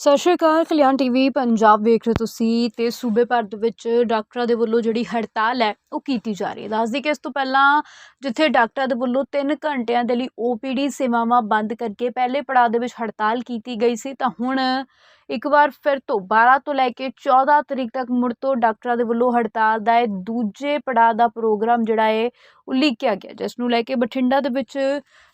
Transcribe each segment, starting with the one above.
ਸਤਿ ਸ਼੍ਰੀ ਅਕਾਲ, ਕਲਿਆਣ ਟੀਵੀ ਪੰਜਾਬ ਵੇਖ ਰਹੇ ਹੋ ਤੁਸੀਂ ਤੇ ਸੂਬੇ ਭਰ ਦੇ ਵਿੱਚ ਡਾਕਟਰਾਂ ਦੇ ਵੱਲੋਂ ਜਿਹੜੀ ਹੜਤਾਲ ਹੈ, ਉਹ ਕੀਤੀ ਜਾ ਰਹੀ ਹੈ। ਦੱਸਦੀ ਕਿ ਇਸ ਤੋਂ ਪਹਿਲਾਂ ਜਿੱਥੇ ਡਾਕਟਰਾਂ ਦੇ ਵੱਲੋਂ 3 ਘੰਟਿਆਂ ਦੇ ਲਈ ਓਪੀਡੀ ਸੇਵਾਵਾਂ ਬੰਦ ਕਰਕੇ ਪਹਿਲੇ ਪੜਾਅ ਦੇ ਵਿੱਚ ਹੜਤਾਲ ਕੀਤੀ ਗਈ ਸੀ, ਤਾਂ ਹੁਣ ਇੱਕ ਵਾਰ ਫਿਰ ਤੋਂ 12 ਤੋਂ ਲੈ ਕੇ 14 ਤਰੀਕ ਤੱਕ ਮੁੜ ਤੋਂ ਡਾਕਟਰਾਂ ਦੇ ਵੱਲੋਂ ਹੜਤਾਲ ਦਾ ਇਹ ਦੂਜੇ ਪੜਾਅ ਦਾ ਪ੍ਰੋਗਰਾਮ ਜਿਹੜਾ ਹੈ ਉਲੀਕਿਆ ਗਿਆ, ਜਿਸ ਨੂੰ ਲੈ ਕੇ ਬਠਿੰਡਾ ਦੇ ਵਿੱਚ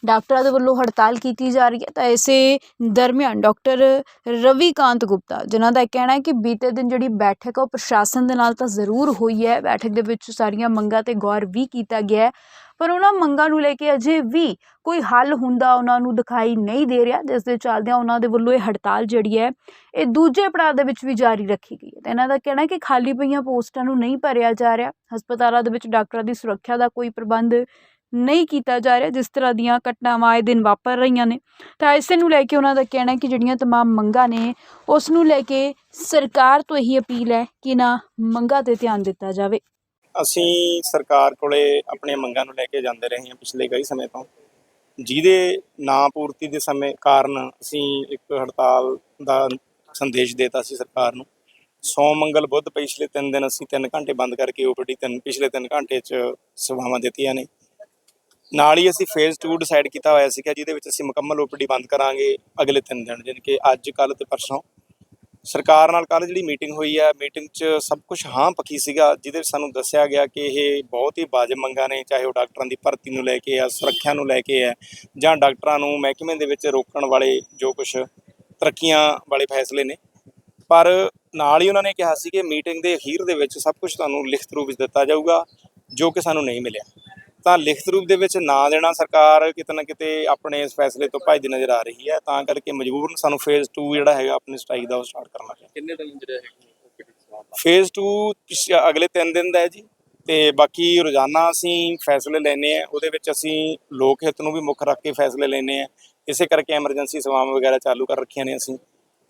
ਡਾਕਟਰਾਂ ਦੇ ਵੱਲੋਂ ਹੜਤਾਲ ਕੀਤੀ ਜਾ ਰਹੀ ਹੈ। ਤਾਂ ਇਸੇ ਦਰਮਿਆਨ ਡਾਕਟਰ ਰਵੀ ਕਾਂਤ ਗੁਪਤਾ, ਜਿਨ੍ਹਾਂ ਦਾ ਕਹਿਣਾ ਹੈ ਕਿ ਬੀਤੇ ਦਿਨ ਜਿਹੜੀ ਬੈਠਕ ਆ, ਉਹ ਪ੍ਰਸ਼ਾਸਨ ਦੇ ਨਾਲ ਤਾਂ ਜ਼ਰੂਰ ਹੋਈ ਹੈ। ਬੈਠਕ ਦੇ ਵਿੱਚ ਸਾਰੀਆਂ ਮੰਗਾਂ ਤੇ ਗੌਰ ਵੀ ਕੀਤਾ ਗਿਆ ਹੈ। ਪਰ ਉਹਨਾਂ ਮੰਗਾਂ ਨੂੰ ਲੈ ਕੇ ਅਜੇ ਵੀ ਕੋਈ ਹੱਲ ਹੁੰਦਾ ਉਹਨਾਂ ਨੂੰ ਦਿਖਾਈ ਨਹੀਂ ਦੇ ਰਿਹਾ, ਜਿਸ ਦੇ ਚੱਲਦਿਆਂ ਉਹਨਾਂ ਦੇ ਵੱਲੋਂ ਇਹ ਹੜਤਾਲ ਜਿਹੜੀ ਹੈ, ਇਹ ਦੂਜੇ ਪੜਾਅ ਦੇ ਵਿੱਚ ਵੀ ਜਾਰੀ ਰੱਖੀ ਗਈ ਹੈ। ਤੇ ਇਹਨਾਂ ਦਾ ਕਹਿਣਾ ਹੈ ਕਿ ਖਾਲੀ ਪਈਆਂ ਪੋਸਟਾਂ ਨੂੰ ਨਹੀਂ ਭਰਿਆ ਜਾ ਰਿਹਾ। ਹਸਪਤਾਲਾਂ ਦੇ ਵਿੱਚ ਡਾਕਟਰਾਂ ਦੀ ਸੁਰੱਖਿਆ ਦਾ ਕੋਈ ਪ੍ਰਬੰਧ ਨਹੀਂ ਕੀਤਾ ਜਾ ਰਿਹਾ ਜਿਸ ਤਰ੍ਹਾਂ ਦੀਆਂ ਘਟਨਾਵਾਂ ਆਏ ਦਿਨ ਵਾਪਰ ਰਹੀਆਂ ਨੇ ਤਾਂ ਇਸੇ ਨੂੰ ਲੈ ਕੇ ਉਹਨਾਂ ਦਾ ਕਹਿਣਾ ਹੈ ਕਿ ਜਿਹੜੀਆਂ तमाम ਮੰਗਾਂ ਨੇ ਉਸ ਨੂੰ ਲੈ ਕੇ ਸਰਕਾਰ ਤੋਂ ਇਹੀ ਅਪੀਲ ਹੈ ਕਿ ਨਾ ਮੰਗਾਂ ਤੇ ਧਿਆਨ ਦਿੱਤਾ ਜਾਵੇ ਅਸੀਂ ਸਰਕਾਰ ਕੋਲੇ ਆਪਣੀਆਂ ਮੰਗਾਂ ਨੂੰ ਲੈ ਕੇ ਜਾਂਦੇ ਰਹੇ ਹਾਂ ਪਿਛਲੇ ਕਈ ਸਮੇਂ ਤੋਂ ਜਿਹਦੇ ਨਾ ਪੂਰਤੀ ਦੇ ਸਮੇਂ ਕਾਰਨ ਅਸੀਂ ਇੱਕ ਹੜਤਾਲ ਦਾ ਸੰਦੇਸ਼ ਦੇਤਾ ਸੀ ਸਰਕਾਰ ਨੂੰ ਸੋਮ ਮੰਗਲ ਬੁੱਧ ਪਿਛਲੇ 3 ਦਿਨ ਅਸੀਂ 3 ਘੰਟੇ ਬੰਦ ਕਰਕੇ ਓਪੀਡੀ ਤਿੰਨ ਪਿਛਲੇ 3 ਘੰਟੇ ਚ ਸੇਵਾਵਾਂ ਦਿੱਤੀਆਂ ਨੇ। ਨਾਲ ਹੀ ਅਸੀਂ ਫੇਜ਼ 2 ਡਿਸਾਈਡ ਕੀਤਾ ਹੋਇਆ ਸੀਗਾ, ਜਿਹਦੇ ਵਿੱਚ ਅਸੀਂ ਮੁਕੰਮਲ ਓਪੀਡੀ ਬੰਦ ਕਰਾਂਗੇ ਅਗਲੇ 3 ਦਿਨ, ਜਾਣੀ ਕਿ ਅੱਜ ਕੱਲ ਤੇ ਪਰਸੋਂ। ਸਰਕਾਰ ਨਾਲ ਕੱਲ ਜਿਹੜੀ ਮੀਟਿੰਗ ਹੋਈ ਹੈ ਮੀਟਿੰਗ 'ਚ ਸਭ ਕੁਝ ਹਾਂ ਪੱਕੀ ਸੀਗਾ, ਜਿਹਦੇ ਵਿੱਚ ਸਾਨੂੰ ਦੱਸਿਆ ਗਿਆ ਕਿ ਇਹ ਬਹੁਤ ਹੀ ਵਾਜਬ ਮੰਗਾਂ ਨੇ, ਚਾਹੇ ਉਹ ਡਾਕਟਰਾਂ ਦੀ ਭਰਤੀ ਨੂੰ ਲੈ ਕੇ ਆ, ਸੁਰੱਖਿਆ ਨੂੰ ਲੈ ਕੇ ਆ, ਜਾਂ ਡਾਕਟਰਾਂ ਨੂੰ ਮਹਿਕਮੇ ਦੇ ਵਿੱਚ ਰੋਕਣ ਵਾਲੇ ਜੋ ਕੁਝ ਤਰੱਕੀਆਂ ਵਾਲੇ ਫੈਸਲੇ ਨੇ। ਪਰ ਨਾਲ ਹੀ ਉਹਨਾਂ ਨੇ ਕਿਹਾ ਸੀ ਕਿ ਮੀਟਿੰਗ ਦੇ ਅਖੀਰ ਦੇ ਵਿੱਚ ਸਭ ਕੁਝ ਤੁਹਾਨੂੰ ਲਿਖਤ ਰੂਪ ਵਿੱਚ ਦਿੱਤਾ ਜਾਊਗਾ ਜੋ ਕਿ ਸਾਨੂੰ ਨਹੀਂ ਮਿਲਿਆ। ਤਾਂ ਲਿਖਤ ਰੂਪ ਦੇ ਵਿੱਚ ਨਾ ਦੇਣਾ ਸਰਕਾਰ ਕਿਤੇ ਨਾ ਕਿਤੇ ਆਪਣੇ ਇਸ ਫੈਸਲੇ ਤੋਂ ਭੱਜਦੀ ਨਜ਼ਰ ਆ ਰਹੀ ਹੈ। ਤਾਂ ਕਰਕੇ ਮਜਬੂਰਨ ਸਾਨੂੰ ਫੇਜ਼ 2 ਜਿਹੜਾ ਹੈਗਾ ਆਪਣੀ ਸਟ੍ਰਾਈਕ ਦਾ ਉਹ ਸਟਾਰਟ ਕਰਨਾ ਪਿਆ ਕਿੰਨੇ ਦਿਨ ਜਿਹੜੇ ਹੈਗੇ ਫੇਜ਼ 2 ਅਗਲੇ 3 ਦਿਨ ਦਾ ਹੈ ਜੀ। ਤੇ ਬਾਕੀ ਰੋਜ਼ਾਨਾ ਅਸੀਂ ਫੈਸਲੇ ਲੈਨੇ ਆ ਉਹਦੇ ਵਿੱਚ ਅਸੀਂ ਲੋਕ ਹਿੱਤ ਨੂੰ ਵੀ ਮੁੱਖ ਰੱਖ ਕੇ ਫੈਸਲੇ ਲੈਨੇ ਆ ਇਸੇ ਕਰਕੇ ਐਮਰਜੈਂਸੀ ਸੇਵਾਵਾਂ ਵਗੈਰਾ ਚਾਲੂ ਕਰ ਰੱਖੀਆਂ ਨੇ ਅਸੀਂ।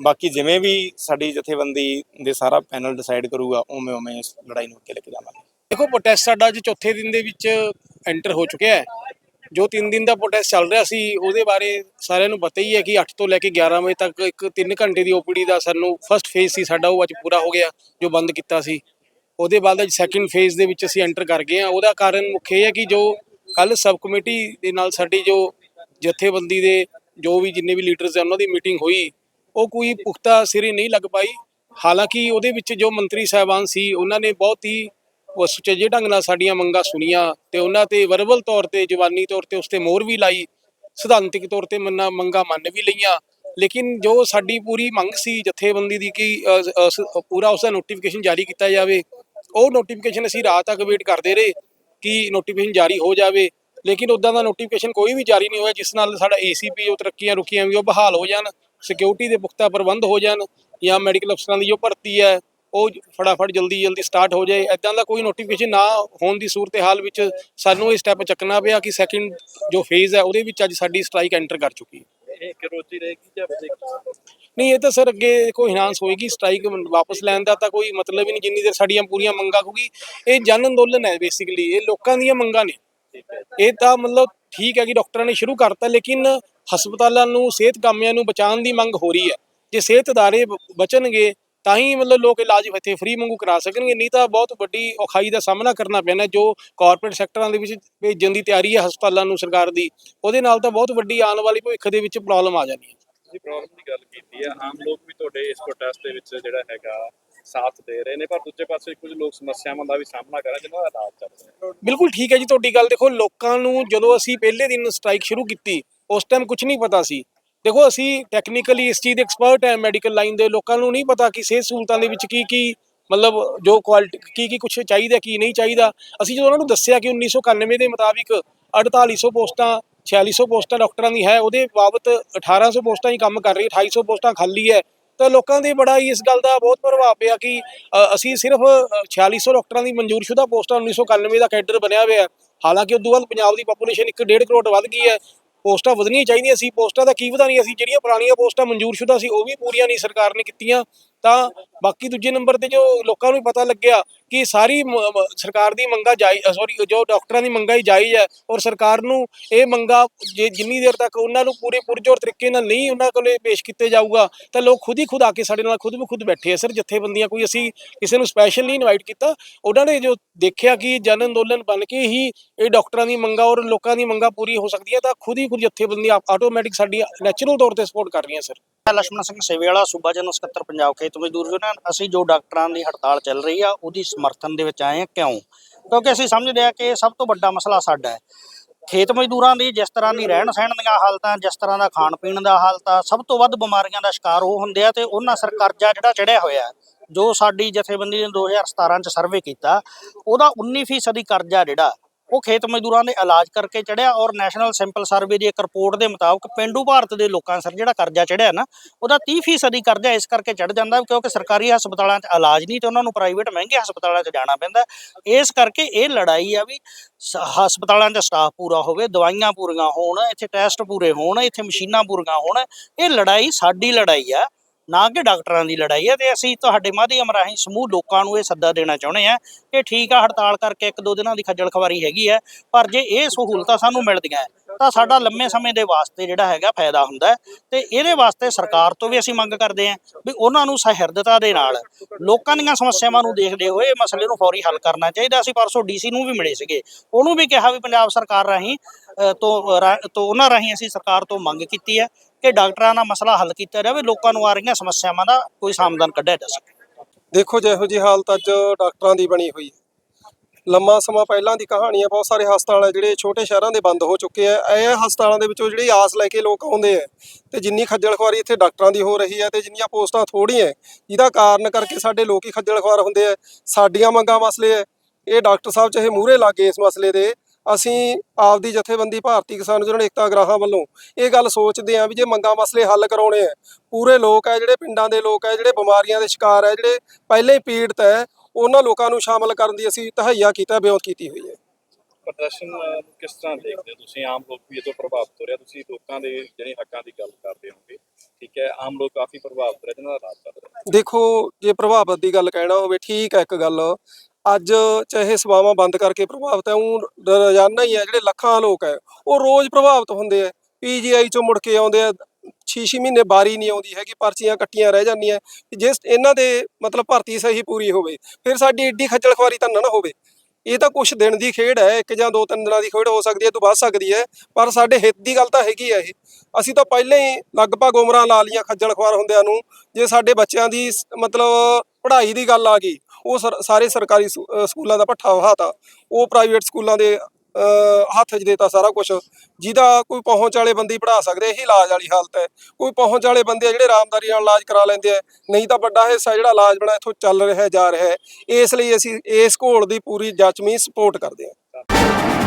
ਬਾਕੀ ਜਿਵੇਂ ਵੀ ਸਾਡੀ ਜਥੇਬੰਦੀ ਦੇ ਸਾਰਾ ਪੈਨਲ ਡਿਸਾਈਡ ਕਰੂਗਾ, ਉਵੇਂ ਉਵੇਂ ਇਸ ਲੜਾਈ ਨੂੰ ਅੱਗੇ ਲੈ ਕੇ ਜਾਵਾਂਗੇ। ਦੇਖੋ ਪ੍ਰੋਟੈਸਟ ਸਾਡਾ ਅੱਜ ਚੌਥੇ ਦਿਨ ਦੇ ਵਿੱਚ ਐਂਟਰ ਹੋ ਚੁੱਕਿਆ ਹੈ। ਜੋ 3 ਦਿਨ ਦਾ ਪ੍ਰੋਟੈਸਟ ਚੱਲ ਰਿਹਾ ਸੀ, ਉਹਦੇ ਬਾਰੇ ਸਾਰਿਆਂ ਨੂੰ ਪਤਾ ਹੀ ਹੈ ਕਿ 8 ਤੋਂ ਲੈ ਕੇ 11 ਵਜੇ ਤੱਕ ਇੱਕ 3 ਘੰਟੇ ਦੀ ਓਪੀਡੀ ਦਾ ਸਾਨੂੰ ਫਰਸਟ ਫੇਜ਼ ਸੀ, ਸਾਡਾ ਉਹ ਅੱਜ ਪੂਰਾ ਹੋ ਗਿਆ, ਜੋ ਬੰਦ ਕੀਤਾ ਸੀ। ਉਹਦੇ ਬਾਅਦ ਅੱਜ ਸੈਕੰਡ ਫੇਜ਼ ਦੇ ਵਿੱਚ ਅਸੀਂ ਐਂਟਰ ਕਰ ਗਏ ਹਾਂ। ਉਹਦਾ ਕਾਰਨ ਮੁੱਖ ਇਹ ਹੈ ਕਿ ਜੋ ਕੱਲ ਸਬ ਕਮੇਟੀ ਦੇ ਨਾਲ ਸਾਡੀ ਜੋ ਜਥੇਬੰਦੀ ਦੇ ਜੋ ਵੀ ਜਿੰਨੇ ਵੀ ਲੀਡਰਸ ਹੈ ਉਹਨਾਂ ਦੀ ਮੀਟਿੰਗ ਹੋਈ। ਉਹ ਕੋਈ ਪੁਖਤਾ ਸਿਰੇ ਨਹੀਂ ਲੱਗ ਪਾਈ। ਹਾਲਾਂਕਿ ਉਹਦੇ ਵਿੱਚ ਜੋ ਮੰਤਰੀ ਸਾਹਿਬਾਨ ਸੀ, ਉਹਨਾਂ ਨੇ ਬਹੁਤ ਹੀ ਉਹ ਸੁਚੱਜੇ ਢੰਗ ਨਾਲ ਸਾਡੀਆਂ ਮੰਗਾਂ ਸੁਣੀਆਂ ਤੇ ਉਹਨਾਂ ਤੇ ਵਰਬਲ ਤੌਰ ਤੇ, ਜਵਾਨੀ ਤੌਰ ਤੇ ਉਸ ਤੇ ਮੋਹਰ ਵੀ ਲਾਈ, ਸਿਧਾਂਤਿਕ ਤੌਰ ਤੇ ਮੰਨਾ, ਮੰਗਾਂ ਮੰਨ ਵੀ ਲਈਆਂ। ਲੇਕਿਨ ਜੋ ਸਾਡੀ ਪੂਰੀ ਮੰਗ ਸੀ ਜਥੇਬੰਦੀ ਦੀ ਕਿ ਪੂਰਾ ਉਸ ਦਾ ਨੋਟੀਫਿਕੇਸ਼ਨ ਜਾਰੀ ਕੀਤਾ ਜਾਵੇ, ਉਹ ਨੋਟੀਫਿਕੇਸ਼ਨ ਅਸੀਂ ਰਾਤ ਤੱਕ ਵੇਟ ਕਰਦੇ ਰਹੇ ਕਿ ਨੋਟੀਫਿਕੇਸ਼ਨ ਜਾਰੀ ਹੋ ਜਾਵੇ। ਲੇਕਿਨ ਉਦਾਂ ਦਾ ਨੋਟੀਫਿਕੇਸ਼ਨ ਕੋਈ ਵੀ ਜਾਰੀ ਨਹੀਂ ਹੋਇਆ, ਜਿਸ ਨਾਲ ਸਾਡਾ ਏਸੀਪੀ ਉਹ ਤਰੱਕੀਆਂ ਰੁਕੀਆਂ ਵੀ ਉਹ ਬਹਾਲ ਹੋ ਜਾਣ। ਸਿਕਿਉਰਿਟੀ ਦੇ ਪੁਖਤਾ ਪ੍ਰਬੰਧ ਹੋ ਜਾਣ ਜਾਂ ਮੈਡੀਕਲ ਅਫਸਰਾਂ ਦੀ ਜੋ ਭਰਤੀ ਹੈ ਉਹ ਫਟਾਫਟ ਜਲਦੀ ਜਲਦੀ ਸਟਾਰਟ ਹੋ ਜਾਏ। ਐਦਾਂ ਦਾ ਕੋਈ ਨੋਟੀਫਿਕੇਸ਼ਨ ਨਾ ਹੋਣ ਦੀ ਸੂਰਤ ਹਾਲ ਵਿੱਚ ਸਾਨੂੰ ਇਹ ਸਟੈਪ ਚੱਕਣਾ ਪਿਆ ਕਿ ਸੈਕਿੰਡ ਜੋ ਫੇਜ਼ ਹੈ ਉਹਦੇ ਵਿੱਚ ਅੱਜ ਸਾਡੀ ਸਟ੍ਰਾਈਕ ਐਂਟਰ ਕਰ ਚੁੱਕੀ ਹੈ। ਇਹ ਇੱਕ ਰੋਜ਼ੀ ਰਹੇਗੀ ਜਾਂ ਨਹੀਂ ਇਹ ਤਾਂ ਸਰ ਅੱਗੇ ਕੋਈ ਹਿਨਾਂਸ ਹੋਏਗੀ ਸਟ੍ਰਾਈਕ ਵਾਪਸ ਲੈਣ ਦਾ ਤਾਂ ਕੋਈ ਮਤਲਬ ਹੀ ਨਹੀਂ ਜਿੰਨੀ ਦੇਰ ਸਾਡੀਆਂ ਪੂਰੀਆਂ ਮੰਗਾਂ ਕਿਉਂਕਿ ਇਹ ਜਨ ਅੰਦੋਲਨ ਹੈ ਬੇਸਿਕਲੀ ਇਹ ਲੋਕਾਂ ਦੀਆਂ ਮੰਗਾਂ ਨੇ। ਇਹ ਤਾਂ ਮਤਲਬ ਠੀਕ ਹੈ ਕਿ ਡਾਕਟਰਾਂ ਨੇ ਸ਼ੁਰੂ ਕਰਤਾ, ਲੇਕਿਨ ਹਸਪਤਾਲਾਂ ਨੂੰ ਸਿਹਤ ਕਾਮਿਆਂ ਨੂੰ ਬਚਾਉਣ ਦੀ ਮੰਗ ਹੋ ਰਹੀ ਹੈ। ਜੇ ਸਿਹਤ ਅਦਾਰੇ ਬਚਣਗੇ, ਤਾਂ ਹੀ ਮਤਲਬ ਲੋਕ ਇਲਾਜ ਇੱਥੇ ਫ੍ਰੀ ਵਾਂਗੂ ਕਰਾ ਸਕਣਗੇ। ਨਹੀਂ ਤਾਂ ਬਹੁਤ ਵੱਡੀ ਔਖਾਈ ਦਾ ਸਾਹਮਣਾ ਕਰਨਾ ਪੈਣਾ ਜੋ ਕਾਰਪੋਰੇਟ ਸੈਕਟਰਾਂ ਦੇ ਵਿੱਚ ਭੇਜਣ ਦੀ ਤਿਆਰੀ ਹੈ ਹਸਪਤਾਲਾਂ ਨੂੰ ਸਰਕਾਰ ਦੀ। ਉਹਦੇ ਨਾਲ ਤਾਂ ਬਹੁਤ ਵੱਡੀ ਆਉਣ ਵਾਲੀ ਭਵਿੱਖ ਦੇ ਵਿੱਚ ਪ੍ਰੋਬਲਮ ਆ ਜਾਣੀ ਹੈ। ਤੁਸੀਂ ਪ੍ਰੋਬਲਮ ਦੀ ਗੱਲ ਕੀਤੀ ਹੈ। ਆਮ ਲੋਕ ਵੀ ਤੁਹਾਡੇ ਇਸ ਪ੍ਰੋਟੈਸਟ ਦੇ ਵਿੱਚ ਜਿਹੜਾ ਹੈਗਾ ਸਾਥ ਦੇ ਰਹੇ ਨੇ, ਪਰ ਦੂਜੇ ਪਾਸੇ ਕੁਝ ਲੋਕ ਸਮੱਸਿਆਵਾਂ ਦਾ ਵੀ ਸਾਹਮਣਾ ਕਰ ਰਹੇ ਜਿਨ੍ਹਾਂ ਦਾ ਇਲਾਜ ਚੱਲ ਰਿਹਾ ਬਿਲਕੁਲ ਠੀਕ ਹੈ ਜੀ ਤੁਹਾਡੀ ਗੱਲ। ਦੇਖੋ, ਲੋਕਾਂ ਨੂੰ ਜਦੋਂ ਅਸੀਂ ਪਹਿਲੇ ਦਿਨ ਸਟ੍ਰਾਈਕ ਸ਼ੁਰੂ ਕੀਤੀ, ਉਸ ਟਾਈਮ ਕੁਝ ਨਹੀਂ ਪਤਾ ਸੀ। ਦੇਖੋ, ਅਸੀਂ ਟੈਕਨੀਕਲੀ ਇਸ ਚੀਜ਼ ਦੇ ਐਕਸਪਰਟ ਹੈ ਮੈਡੀਕਲ ਲਾਈਨ ਦੇ। ਲੋਕਾਂ ਨੂੰ ਨਹੀਂ ਪਤਾ ਕਿ ਸਿਹਤ ਸਹੂਲਤਾਂ ਦੇ ਵਿੱਚ ਕੀ ਕੀ ਮਤਲਬ ਜੋ ਕੁਆਲਿਟੀ ਕੀ ਕੀ ਕੁਝ ਚਾਹੀਦਾ, ਕੀ ਨਹੀਂ ਚਾਹੀਦਾ। ਅਸੀਂ ਜਦੋਂ ਉਹਨਾਂ ਨੂੰ ਦੱਸਿਆ ਕਿ 1991 ਦੇ ਮੁਤਾਬਿਕ 4800 ਪੋਸਟਾਂ 4600 ਪੋਸਟਾਂ ਡਾਕਟਰਾਂ ਦੀ ਹੈ, ਉਹਦੇ ਬਾਬਤ 1800 ਪੋਸਟਾਂ ਹੀ ਕੰਮ ਕਰ ਰਹੀ 2800 ਪੋਸਟਾਂ ਖਾਲੀ ਹੈ। ਤਾਂ ਲੋਕਾਂ ਦੇ ਬੜਾ ਹੀ ਇਸ ਗੱਲ ਦਾ ਬਹੁਤ ਪ੍ਰਭਾਵ ਪਿਆ ਕਿ ਅਸੀਂ ਸਿਰਫ ਅ, 4600 ਡਾਕਟਰਾਂ ਦੀ ਮਨਜ਼ੂਰਸ਼ੁਦਾ ਪੋਸਟਾਂ 1991 ਦਾ ਕੈਡਰ ਬਣਿਆ ਹੋਇਆ। ਹਾਲਾਂਕਿ ਹਾਲਾਂਕਿ ਤੋਂ ਬਾਅਦ ਪੰਜਾਬ ਦੀ ਪੋਪੂਲੇਸ਼ਨ 1.5 ਕਰੋੜ ਵੱਧ ਗਈ ਹੈ। ਪੋਸਟਾਂ ਵਧਣੀਆਂ ਚਾਹੀਦੀਆਂ ਸੀ। ਪੋਸਟਾਂ ਦਾ ਕੀ ਵਧਾਣੀਆਂ ਸੀ ਜਿਹੜੀਆਂ ਪੁਰਾਣੀਆਂ ਪੋਸਟਾਂ ਮਨਜ਼ੂਰਸ਼ੁਦਾ ਸੀ ਉਹ ਵੀ ਪੂਰੀਆਂ ਨਹੀਂ ਸਰਕਾਰ ਨੇ ਕੀਤੀਆਂ। ਤਾਂ ਬਾਕੀ ਦੂਜੇ ਨੰਬਰ ਤੇ ਜੋ ਲੋਕਾਂ ਨੂੰ ਪਤਾ ਲੱਗਿਆ ਕਿ ਸਾਰੀ ਸਰਕਾਰ ਦੀ ਮੰਗਾ ਜਾਈ ਸੌਰੀ ਜੋ ਡਾਕਟਰਾਂ ਦੀ ਮੰਗਾ ਹੀ ਜਾਇਜ਼ ਹੈ ਔਰ ਸਰਕਾਰ ਨੂੰ ਇਹ ਮੰਗਾ ਜੇ ਜਿੰਨੀ ਦੇਰ ਤੱਕ ਉਹਨਾਂ ਨੂੰ ਪੂਰੇ ਪੁਰਜੋਰ ਤਰੀਕੇ ਨਾਲ ਨਹੀਂ ਉਹਨਾਂ ਕੋਲੇ ਪੇਸ਼ ਕੀਤੇ ਜਾਊਗਾ, ਤਾਂ ਲੋਕ ਖੁਦ ਹੀ ਖੁਦ ਆ ਕੇ ਸਾਡੇ ਨਾਲ ਖੁਦ ਵੀ ਖੁਦ ਬੈਠੇ ਆ। ਸਰ, ਜਥੇਬੰਦੀਆਂ ਕੋਈ ਅਸੀਂ ਕਿਸੇ ਨੂੰ ਸਪੈਸ਼ਲ ਨਹੀਂ ਇਨਵਾਈਟ ਕੀਤਾ। ਉਹਨਾਂ ਨੇ ਜੋ ਦੇਖਿਆ ਕਿ ਜਨ ਅੰਦੋਲਨ ਬਣ ਕੇ ਹੀ ਇਹ ਡਾਕਟਰਾਂ ਦੀ ਮੰਗਾ ਔਰ ਲੋਕਾਂ ਦੀ ਮੰਗਾ ਪੂਰੀ ਹੋ ਸਕਦੀ ਹੈ ਤਾਂ ਖੁਦ ਹੀ ਖੁਦ ਜਥੇਬੰਦੀਆਂ ਆਟੋਮੈਟਿਕ ਸਾਡੀ ਨੈਚੁਰਲ ਤੌਰ ਤੇ ਸਪੋਰਟ ਕਰ ਰਹੀਆਂ, ਸਰ। ਲక్ష్ਮਣ ਸਿੰਘ ਸੇਵੇਵਾਲਾ, ਸੂਬਾ ਜਨ ਸਕੱਤਰ ਪੰਜਾਬ ਖੇਤ ਮਜ਼ਦੂਰ ਯੂਨੀਅਨ। ਅਸੀਂ ਜੋ ਡਾਕਟਰਾਂ ਦੀ ਹੜਤਾਲ ਚੱਲ ਰਹੀ ਆ, ਉਹਦੀ ਸਮਰਥਨ ਦੇ ਵਿੱਚ ਆਏ ਆ ਕਿਉਂ? ਕਿਉਂਕਿ ਅਸੀਂ ਸਮਝਦੇ ਆ ਕਿ ਸਭ ਤੋਂ ਵੱਡਾ ਮਸਲਾ ਸਾਡਾ ਹੈ। ਖੇਤ ਮਜ਼ਦੂਰਾਂ ਦੀ ਜਿਸ ਤਰ੍ਹਾਂ ਦੀ ਰਹਿਣ ਸਹਿਣ ਦੀਆਂ ਹਾਲਤਾਂ, ਜਿਸ ਤਰ੍ਹਾਂ ਦਾ ਖਾਣ ਪੀਣ ਦਾ ਹਾਲਤ ਆ, ਸਭ ਤੋਂ ਵੱਧ ਬਿਮਾਰੀਆਂ ਦਾ ਸ਼ਿਕਾਰ ਉਹ ਹੁੰਦੇ ਆ ਤੇ ਉਹਨਾਂ ਸਰ ਕਰਜ਼ਾ ਜਿਹੜਾ ਚੜਿਆ ਹੋਇਆ ਜੋ ਸਾਡੀ ਜਥੇਬੰਦੀ ਨੇ 2017 ਚ ਸਰਵੇ ਕੀਤਾ, ਉਹਦਾ 19% ਦੀ ਕਰਜ਼ਾ ਜਿਹੜਾ ਉਹ ਖੇਤ ਮਜ਼ਦੂਰਾਂ ਦੇ ਇਲਾਜ ਕਰਕੇ ਚੜਿਆ ਔਰ ਨੈਸ਼ਨਲ ਸੈਂਪਲ ਸਰਵੇ ਦੀ ਇੱਕ ਰਿਪੋਰਟ ਦੇ ਮੁਤਾਬਕ ਪਿੰਡੂ ਭਾਰਤ ਦੇ ਲੋਕਾਂ ਸਰ ਜਿਹੜਾ ਕਰਜ਼ਾ ਚੜਿਆ ਨਾ, ਉਹਦਾ 30% ਕਰਜ਼ਾ ਇਸ ਕਰਕੇ ਚੜ ਜਾਂਦਾ ਕਿਉਂਕਿ ਸਰਕਾਰੀ ਹਸਪਤਾਲਾਂ 'ਚ ਇਲਾਜ ਨਹੀਂ ਤੇ ਉਹਨਾਂ ਨੂੰ ਪ੍ਰਾਈਵੇਟ ਮਹਿੰਗੇ ਹਸਪਤਾਲਾਂ 'ਚ ਜਾਣਾ ਪੈਂਦਾ। ਇਸ ਕਰਕੇ ਇਹ ਲੜਾਈ ਆ ਵੀ ਸ- ਹਸਪਤਾਲਾਂ 'ਚ ਸਟਾਫ ਪੂਰਾ ਹੋਵੇ, ਦਵਾਈਆਂ ਪੂਰੀਆਂ ਹੋਣ, ਇੱਥੇ ਟੈਸਟ ਪੂਰੇ ਹੋਣ, ਇੱਥੇ ਮਸ਼ੀਨਾਂ ਪੂਰੀਆਂ ਹੋਣ, ਇਹ ਲੜਾਈ ਸਾਡੀ ਲੜਾਈ ਆ। ਨਾ ਕਿ ਡਾਕਟਰਾਂ ਦੀ ਲੜਾਈ ਹੈ ਤੇ ਅਸੀਂ ਤੁਹਾਡੇ ਮਾਧਿਅਮ ਰਾਹੀਂ ਸਮੂਹ ਲੋਕਾਂ ਨੂੰ ਇਹ ਸੱਦਾ ਦੇਣਾ ਚਾਹੁੰਦੇ ਆ ਕਿ ਠੀਕ ਆ, ਹੜਤਾਲ ਕਰਕੇ ਇੱਕ ਦੋ ਦਿਨਾਂ ਦੀ ਖੱਜਲ ਖਵਾਰੀ ਹੈਗੀ ਹੈ, ਪਰ ਜੇ ਇਹ ਸਹੂਲਤਾਂ ਸਾਨੂੰ ਮਿਲਦੀਆਂ ਤਾਂ ਸਾਡਾ ਲੰਮੇ ਸਮੇਂ ਦੇ ਵਾਸਤੇ ਜਿਹੜਾ ਹੈਗਾ ਫਾਇਦਾ ਹੁੰਦਾ ਤੇ ਇਹਦੇ ਵਾਸਤੇ ਸਰਕਾਰ ਤੋਂ ਵੀ ਅਸੀਂ ਮੰਗ ਕਰਦੇ ਹਾਂ ਵੀ ਉਹਨਾਂ ਨੂੰ ਸਹਿਰਦਤਾ ਦੇ ਨਾਲ ਲੋਕਾਂ ਦੀਆਂ ਸਮੱਸਿਆਵਾਂ ਨੂੰ ਦੇਖਦੇ ਹੋਏ ਇਹ ਮਸਲੇ ਨੂੰ ਫੌਰੀ ਹੱਲ ਕਰਨਾ ਚਾਹੀਦਾ। ਅਸੀਂ ਪਰਸੋਂ ਡੀਸੀ ਨੂੰ ਵੀ ਮਿਲੇ ਸੀਗੇ, ਉਹਨੂੰ ਵੀ ਕਿਹਾ ਵੀ ਪੰਜਾਬ ਸਰਕਾਰ ਰਾਹੀਂ ਤੋਂ ਤੋਂ ਉਹਨਾਂ ਰਾਹੀਂ ਅਸੀਂ ਸਰਕਾਰ ਤੋਂ ਮੰਗ ਕੀਤੀ ਹੈ ਕਿ ਡਾਕਟਰਾਂ ਦਾ ਮਸਲਾ ਹੱਲ ਕੀਤਾ ਜਾਵੇ ਲੋਕਾਂ ਨੂੰ ਆ ਰਹੀਆਂ ਸਮੱਸਿਆਵਾਂ ਦਾ ਕੋਈ ਸਮਾਧਾਨ ਕੱਢਿਆ ਜਾ ਸਕੇ। ਦੇਖੋ ਜਿਹੋ ਜੀ ਹਾਲਤ ਅੱਜ ਡਾਕਟਰਾਂ ਦੀ ਬਣੀ ਹੋਈ ਹੈ। ਲੰਮਾ ਸਮਾਂ ਪਹਿਲਾਂ ਦੀ ਕਹਾਣੀ ਹੈ ਬਹੁਤ ਸਾਰੇ ਹਸਪਤਾਲ ਹੈ ਜਿਹੜੇ ਛੋਟੇ ਸ਼ਹਿਰਾਂ ਦੇ ਬੰਦ ਹੋ ਚੁੱਕੇ ਆ ਇਹ ਹਸਪਤਾਲਾਂ ਦੇ ਵਿੱਚੋਂ ਜਿਹੜੀ ਆਸ ਲੈ ਕੇ ਲੋਕ ਆਉਂਦੇ ਆ ਤੇ ਜਿੰਨੀ ਖੱਜਲ ਖੁਆਰੀ ਇੱਥੇ ਡਾਕਟਰਾਂ ਦੀ ਹੋ ਰਹੀ ਹੈ ਤੇ ਜਿੰਨੀਆਂ ਪੋਸਟਾਂ ਥੋੜੀਆਂ ਹੈ, ਜਿਹਦਾ ਕਾਰਨ ਕਰਕੇ ਸਾਡੇ ਲੋਕ ਹੀ ਖੱਜਲ ਖੁਆਰ ਹੁੰਦੇ ਆ ਸਾਡੀਆਂ ਮੰਗਾਂ ਮਸਲੇ ਹੈ। ਇਹ ਡਾਕਟਰ ਸਾਹਿਬ ਚਾਹੇ ਮੂਹਰੇ ਲੱਗੇ ਇਸ ਮਸਲੇ ਦੇ ਅਸੀਂ ਆਪਦੀ ਜਥੇਬੰਦੀ ਭਾਰਤੀ ਕਿਸਾਨ ਯੂਨੀਅਨ ਏਕਤਾ ਗ੍ਰਾਹਾਂ ਵੱਲੋਂ ਇਹ ਗੱਲ ਸੋਚਦੇ ਆ ਵੀ ਜੇ ਮੰਗਾਂ ਮਸਲੇ ਹੱਲ ਕਰਾਉਣੇ ਆ ਪੂਰੇ ਲੋਕ ਹੈ ਜਿਹੜੇ ਪਿੰਡਾਂ ਦੇ ਲੋਕ ਹੈ ਜਿਹੜੇ ਬਿਮਾਰੀਆਂ ਦੇ ਸ਼ਿਕਾਰ ਹੈ ਜਿਹੜੇ ਪਹਿਲੇ ਹੀ ਪੀੜਤ ਹੈ ਉਹਨਾਂ ਲੋਕਾਂ ਨੂੰ ਸ਼ਾਮਲ ਕਰਨ ਦੀ ਅਸੀਂ ਤਹਈਆ ਕੀਤਾ ਬਿਉਂਤ ਕੀਤੀ ਹੋਈ ਹੈ। ਪ੍ਰਦਰਸ਼ਨ ਨੂੰ ਕਿਸ ਤਰ੍ਹਾਂ ਦੇਖਦੇ ਹੋ ਤੁਸੀਂ? ਆਮ ਲੋਕ ਵੀ ਇਹ ਤੋਂ ਪ੍ਰਭਾਵਿਤ ਹੋ ਰਿਹਾ। ਤੁਸੀਂ ਲੋਕਾਂ ਦੇ ਜਿਹੜੇ ਹੱਕਾਂ ਦੀ ਗੱਲ ਕਰਦੇ ਹੋਗੇ ਠੀਕ ਹੈ ਆਮ ਲੋਕ ਕਾਫੀ ਪ੍ਰਭਾਵਿਤ ਰਹੇ ਜਿਹਨਾਂ ਦਾ ਰਾਜ ਰਿਹਾ। ਦੇਖੋ ਜੇ ਪ੍ਰਭਾਵਿਤ ਦੀ ਗੱਲ ਕਹਿਣਾ ਹੋਵੇ ਠੀਕ ਹੈ ਇੱਕ ਗੱਲ। ਅੱਜ ਚਾਹੇ ਸੇਵਾਵਾਂ ਬੰਦ ਕਰਕੇ ਪ੍ਰਭਾਵਿਤ ਹੈ ਉਹ ਰੋਜ਼ਾਨਾ ਹੀ ਹੈ, ਜਿਹੜੇ ਲੱਖਾਂ ਲੋਕ ਹੈ, ਉਹ ਰੋਜ਼ ਪ੍ਰਭਾਵਿਤ ਹੁੰਦੇ ਆ ਪੀਜੀਆਈ ਚੋਂ ਮੁੜ ਕੇ ਆਉਂਦੇ ਆ 6-6 ਮਹੀਨੇ ਬਾਰੀ ਨਹੀਂ ਆਉਂਦੀ ਹੈਗੀ, ਪਰਚੀਆਂ ਕੱਟੀਆਂ ਰਹਿ ਜਾਂਦੀਆਂ ਜੇ ਇਹਨਾਂ ਦੇ ਮਤਲਬ ਭਰਤੀ ਸਹੀ ਪੂਰੀ ਹੋਵੇ, ਫਿਰ ਸਾਡੀ ਏਡੀ ਖੱਜਲ ਖੁਆਰੀ ਤਾਂ ਨਾ ਹੋਵੇ। ਇਹ ਤਾਂ ਕੁਝ ਦਿਨ ਦੀ ਖੇਡ ਹੈ, ਇੱਕ ਜਾਂ ਦੋ ਤਿੰਨ ਦਿਨਾਂ ਦੀ ਖੇਡ ਹੋ ਸਕਦੀ ਹੈ ਤੋਂ ਵੱਧ ਸਕਦੀ ਹੈ, ਪਰ ਸਾਡੇ ਹਿੱਤ ਦੀ ਗੱਲ ਤਾਂ ਹੈਗੀ ਹੈ ਇਹ। ਅਸੀਂ ਤਾਂ ਪਹਿਲਾਂ ਹੀ ਲਗਭਗ ਉਮਰਾਂ ਲਾ ਲੀਆਂ ਖੱਜਲ ਖੁਆਰ ਹੁੰਦਿਆਂ ਨੂੰ, ਜੇ ਸਾਡੇ ਬੱਚਿਆਂ ਦੀ ਮਤਲਬ ਪੜ੍ਹਾਈ ਦੀ ਗੱਲ ਆ ਗਈ ਉਹ ਸਰ- ਸਾਰੇ ਸਰਕਾਰੀ ਸਕੂ- ਅਹ ਸਕੂਲਾਂ ਦਾ ਪੱਠਾ ਵਹਾਤਾ। ਉਹ ਪ੍ਰਾਈਵੇਟ ਸਕੂਲਾਂ ਦੇ ਅਹ, ਹੱਥ 'ਚ ਦੇਤਾ ਸਾਰਾ ਕੁਝ ਜਿਹਦਾ ਕੋਈ ਪਹੁੰਚ ਵਾਲੇ ਬੰਦੇ ਹੀ ਪੜ੍ਹਾ ਸਕਦੇ ਇਹੀ ਇਲਾਜ ਵਾਲੀ ਹਾਲਤ ਹੈ। ਕੋਈ ਪਹੁੰਚ ਵਾਲੇ ਬੰਦੇ ਆ ਜਿਹੜੇ ਆਰਾਮਦਾਰੀ ਨਾਲ ਇਲਾਜ ਕਰਾ ਲੈਂਦੇ ਆ। ਨਹੀਂ ਤਾਂ ਵੱਡਾ ਹਿੱਸਾ ਜਿਹੜਾ ਇਲਾਜ ਬਣਾ ਇੱਥੋਂ ਚੱਲ ਰਿਹਾ ਜਾ ਰਿਹਾ ਹੈ। ਇਸ ਲਈ ਅਸੀਂ ਇਸ ਘੋਲ ਦੀ ਪੂਰੀ ਜੱਚਵੀਂ ਸਪੋਰਟ ਕਰਦੇ ਹਾਂ।